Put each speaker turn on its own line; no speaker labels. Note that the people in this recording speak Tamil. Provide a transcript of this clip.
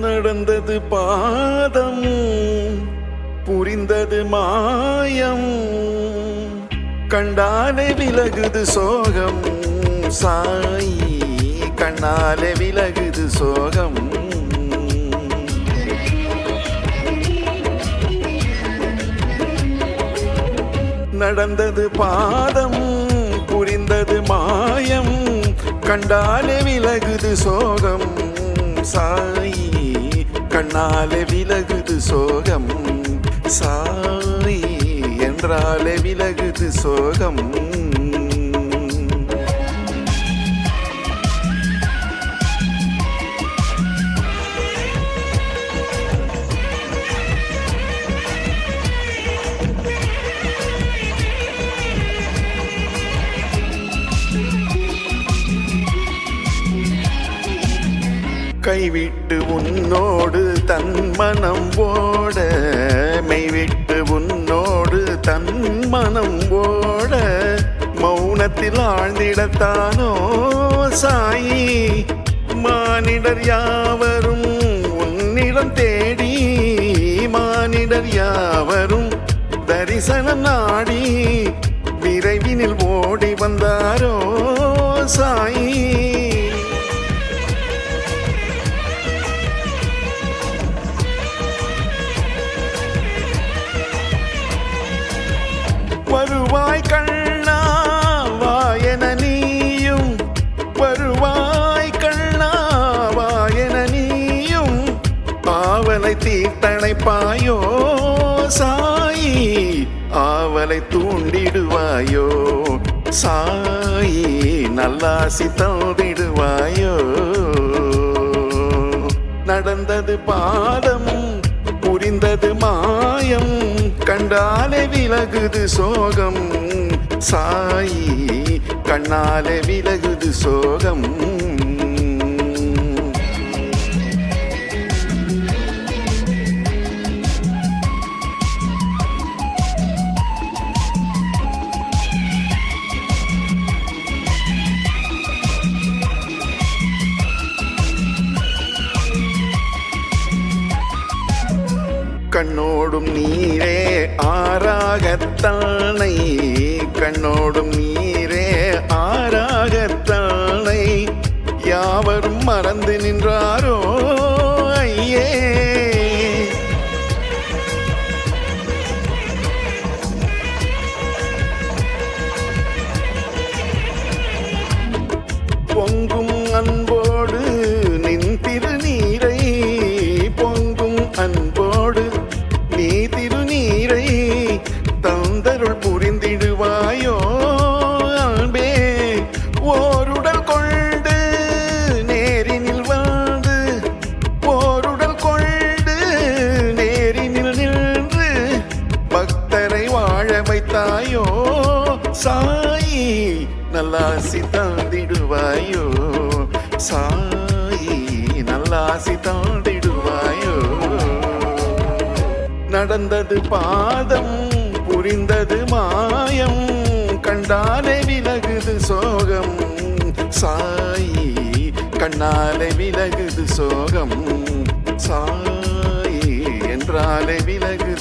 நடந்தது பாதம் புரிந்தது மாயம். கண்டாலே விலகுது சோகம் சாய் கண்ணாலே விலகுது சோகம். நடந்தது பாதம் புரிந்தது மாயம். கண்டாலே விலகுது சோகம் சாயி கண்ணாலே விலகுது சோகம் சாயி என்றாலே விலகுது சோகம். கைவிட்டு உன்னோடு தன் மனம் ஓட மெய்விட்டு உன்னோடு தன் மனம் ஓட. மௌனத்தில் ஆழ்ந்திடத்தானோ சாயி? மானிடர் யாவரும் உன்னிடம் தேடி மானிடர் யாவரும் தரிசனம் நாடி விரைவினில் ஓடி வந்தாரோ சாயி? வருவாய் கண்ணா வாயன நீயும். வருவாய் கண்ணா வாயன நீயும். ஆவலை தீர்த்தணைப்பாயோ சாயி. ஆவலை தூண்டிடுவாயோ சாயி. நல்லாசி தந்திடுவாயோ நடந்தது பாதமும் புரிந்தது மாயம். கண்டாலே விலகுது சோகம். சாயி கண்ணாலே விலகுது சோகம். கண்ணோடும் நீரே ஆறாகத்தானை கண்ணோடும் நீரே ஆறாகத்தானை யாவரும் மறந்து நின்றாரோ ஐயே. பொங்கும் அன்போ திருநீரை தந்தருள் புரிந்திடுவாயோ அன்பே. ஓருடல் கொண்டு நேரினில் வாழ்ந்து ஓருடல் கொண்டு நேரினில் நின்று பக்தரை வாழ வைத்தாயோ சாயி நல்லாசி தந்திடுவாயோ சாயி நல்லாசி தான் நடந்தது பாதம் புரிந்தது மாயம். கண்டாலே விலகுது சோகம். சாயி கண்ணாலே விலகுது சோகம். சாயி என்றாலே விலகு